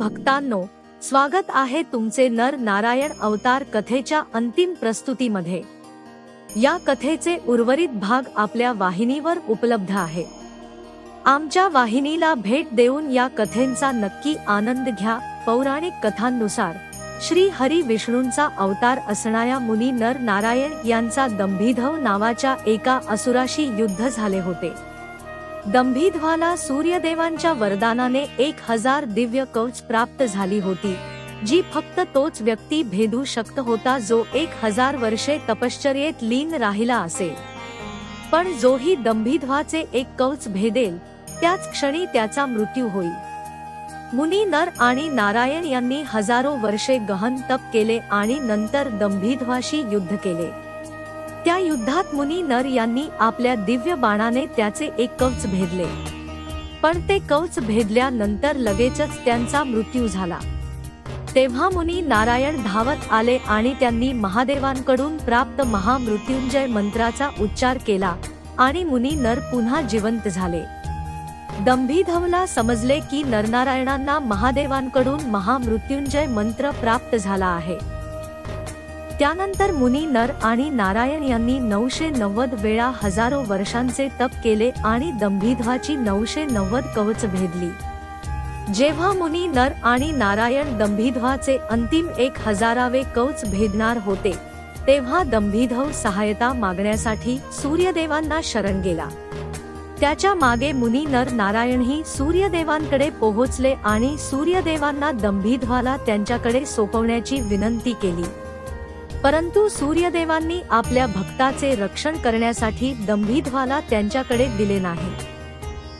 भक्तांनो स्वागत आहे तुमचे नर नारायण अवतार कथेच्या अंतिम प्रस्तुतीमध्ये. या कथेचे उर्वरित भाग आपल्या वाहिनीवर उपलब्ध आहे. आमच्या वाहिनीला भेट देऊन या कथेंचा नक्की आनंद घ्या. पौराणिक कथांनुसार श्री हरी विष्णूंचा अवतार असणाऱ्या मुनी नर नारायण यांचा दंभीधव नावाच्या एका असुराशी युद्ध झाले होते. दंभीध्वाला सूर्यदेवांच्या वरदानाने एक हजार दिव्य कवच प्राप्त झाली होती जी फक्त तोच व्यक्ती भेदू शकत होता जो एक हजार वर्षे तपश्चर्येत लीन राहिला असेल. पण जोही दंभीध्वाचे एक कवच भेदेल त्याच क्षणी त्याचा मृत्यू होईल. मुनी नर आणि नारायण यांनी हजारो वर्षे गहन तप केले आणि नंतर दंभीध्वाशी युद्ध केले. त्या युद्धात मुनी नर यांनी आपल्या दिव्य बाणाने त्याचे एक कवच भेदले. पण ते कवच भेदल्यानंतर लगेचच त्यांचा मृत्यू झाला. तेव्हा मुनी नारायण धावत आले आणि त्यांनी महादेवांकडून प्राप्त महामृत्युंजय मंत्राचा उच्चार केला आणि मुनी नर पुन्हा जिवंत झाले. दंभीधवला समजले की नरनारायणांना महादेवांकडून महामृत्युंजय मंत्र प्राप्त झाला आहे. त्यानंतर मुनी नर आणि नारायण यांनी नऊशे नव्वद वेळा हजारो वर्षांचे तप केले आणि दंभीध्वाची नऊशे नव्वद कवच भेदली. जेव्हा मुनी नर आणि नारायण दंभीध्वाचे अंतिम एक हजारावे कवच भेदणार होते तेव्हा दंभीधव सहायता मागण्यासाठी सूर्यदेवांना शरण गेला. त्याच्यामागे मुनी नर नारायणही सूर्यदेवांकडे पोहोचले आणि सूर्यदेवांना दंभीध्वाला त्यांच्याकडे सोपवण्याची विनंती केली. परंतु सूर्यदेवांनी आपल्या भक्ताचे रक्षण करण्यासाठी दंभीध्वाला त्यांच्याकडे दिले नाही.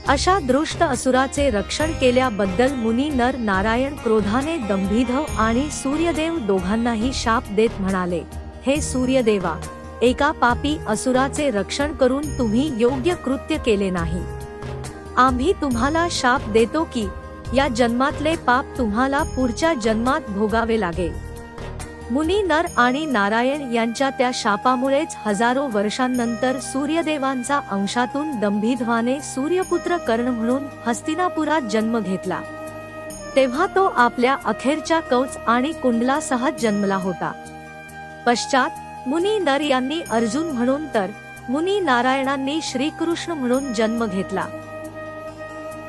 अशा दृष्ट असुराचे रक्षण केल्याबद्दल मुनी नर नारायण क्रोधाने दंभीधव आणि सूर्यदेव दोघांनाही शाप देत म्हणाले हे सूर्यदेवा एका पापी असुराचे रक्षण करून तुम्ही योग्य कृत्य केले नाही. आम्ही तुम्हाला शाप देतो की या जन्मातले पाप तुम्हाला पुढच्या जन्मात भोगावे लागेल. मुनी नर आणि नारायण यांच्या त्या शापामुळेच हजारो वर्षांनंतर सूर्यदेवांचा अंशातून दंभीध्वाने सूर्यपुत्र कर्ण म्हणून हस्तिनापुरात जन्म घेतला. तेव्हा तो आपल्या अखेरच्या कवच आणि कुंडलासह जन्मला होता. पश्चात मुनी नर यांनी अर्जुन म्हणून तर मुनी नारायणांनी श्रीकृष्ण म्हणून जन्म घेतला.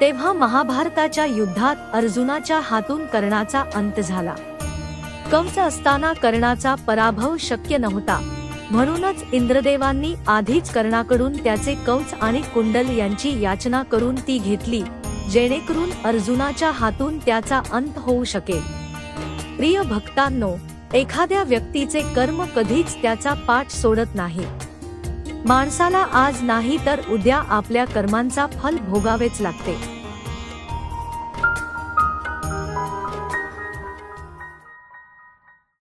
तेव्हा महाभारताच्या युद्धात अर्जुनाच्या हातून कर्णाचा अंत झाला. कंस असताना कर्णाचा पराभव शक्य नव्हता. म्हणूनच इंद्रदेवांनी आधीच कर्णाकडून त्याचे कंस आणि कुंडल यांची याचना करून ती घेतली जेणेकरून अर्जुनाच्या हातून त्याचा अंत होऊ शकेल. प्रिय भक्तांनो एखाद्या व्यक्तीचे कर्म कधीच त्याचा पाठ सोडत नाही. माणसाला आज नाही तर उद्या आपल्या कर्मांचा फल भोगावेच लागते.